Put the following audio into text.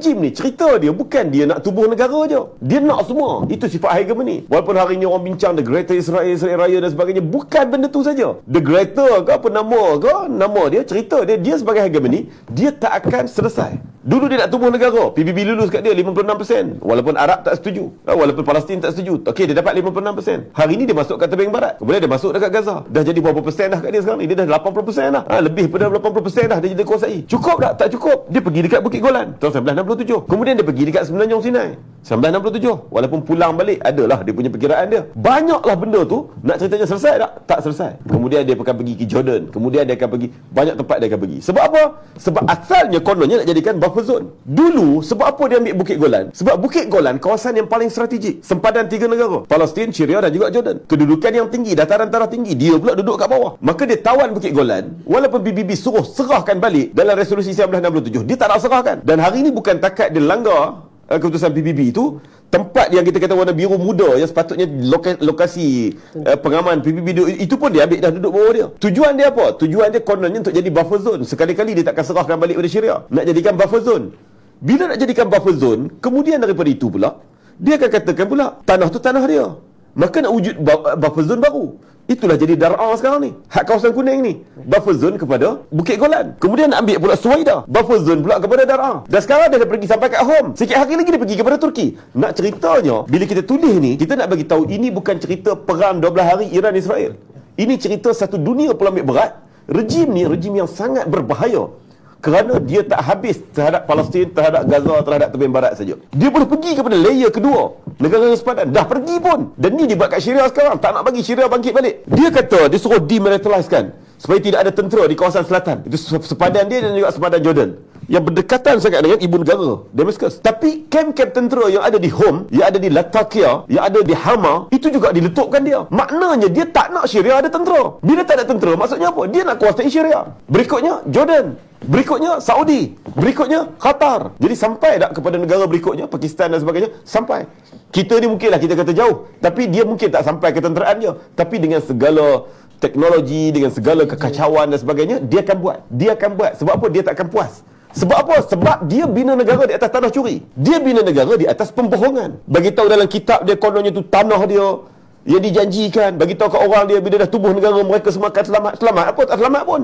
rejim ni cerita dia bukan dia nak tubuh negara je. Dia nak semua. Itu sifat hegemony. Walaupun hari ni orang bincang the greater Israel, Israel Raya dan sebagainya, bukan benda tu saja. The greater ke apa nama ke, nama dia cerita dia dia sebagai hegemony, dia tak akan selesai. Dulu dia nak tubuh negara. PBB lulus kat dia 56%. Walaupun Arab tak setuju. Ha, Walaupun Palestin tak setuju. Okey, dia dapat 56%. Hari ni dia masuk kat tebing barat. Kemudian dia masuk dekat Gaza. Dah jadi berapa persen dah kat dia sekarang ni? Dia dah 80% dah. Ha, lebih pada 80% dah dia jadi kuasai. Cukup tak? Tak cukup. Dia pergi dekat Bukit Golan. Tahun 1967. Kemudian dia pergi dekat Semenanjung Sinai. 1967. Walaupun pulang balik, adalah dia punya perkiraan dia. Banyaklah benda tu. Nak ceritanya selesai tak? Tak selesai. Kemudian dia akan pergi ke Jordan. Kemudian dia akan pergi. Banyak tempat dia akan pergi. Sebab apa? Sebab asalnya kononnya nak jadikan buffer zone. Dulu, sebab apa dia ambil Bukit Golan? Sebab Bukit Golan kawasan yang paling strategik. Sempadan tiga negara. Palestin, Syria dan juga Jordan. Kedudukan yang tinggi, dataran tanah tinggi. Dia pula duduk kat bawah. Maka dia tawan Bukit Golan. Walaupun PBB suruh serahkan balik dalam resolusi 1967. Dia tak nak serahkan. Dan hari ini bukan takat dia langgar uh, keputusan PBB itu tempat yang kita kata warna biru muda yang sepatutnya loka, lokasi uh, pengaman PBB itu, itu pun dia ambil dah duduk bawah dia. Tujuan dia apa? Tujuan dia kononnya untuk jadi buffer zone. Sekali-kali dia takkan serahkan balik pada Syria. Nak jadikan buffer zone. Bila nak jadikan buffer zone, kemudian daripada itu pula, dia akan katakan pula, tanah tu tanah dia. Maka nak wujud bu- buffer zone baru. Itulah jadi Dar'a sekarang ni. Hak kawasan kuning ni. Buffer zone kepada Bukit Golan. Kemudian ambil pula Suwaida. Buffer zone pula kepada Dar'a. Dan sekarang dia dah pergi sampai kat home. Sikit hari lagi dia pergi kepada Turki. Nak ceritanya, bila kita tulis ni, kita nak bagi tahu ini bukan cerita perang 12 hari Iran-Israel. Ini cerita satu dunia pelamik berat. Rejim ni, rejim yang sangat berbahaya kerana dia tak habis terhadap Palestin, terhadap Gaza, terhadap tebing barat saja. Dia boleh pergi kepada layer kedua. Negara sepadan dah pergi pun. Dan ni dia buat kat Syria sekarang. Tak nak bagi Syria bangkit balik. Dia kata dia suruh demilitarizekan supaya tidak ada tentera di kawasan selatan. Itu sepadan dia dan juga sepadan Jordan yang berdekatan sangat dengan ibu negara Damascus. Tapi kem-kem tentera yang ada di Hom, yang ada di Latakia, yang ada di Hama, itu juga diletupkan dia. Maknanya dia tak nak Syria ada tentera. Bila tak ada tentera, maksudnya apa? Dia nak kuasai Syria. Berikutnya Jordan. Berikutnya Saudi. Berikutnya Qatar. Jadi sampai tak kepada negara berikutnya, Pakistan dan sebagainya, sampai. Kita ni mungkinlah kita kata jauh, tapi dia mungkin tak sampai ketenteraan dia. Tapi dengan segala teknologi, dengan segala kekacauan dan sebagainya, dia akan buat. Dia akan buat. Sebab apa? Dia tak akan puas. Sebab apa? Sebab dia bina negara di atas tanah curi. Dia bina negara di atas pembohongan. Bagi tahu dalam kitab dia kononnya tu tanah dia yang dijanjikan. Bagi tahu ke orang dia bila dah tubuh negara mereka semua akan selamat. Selamat apa? Tak selamat pun.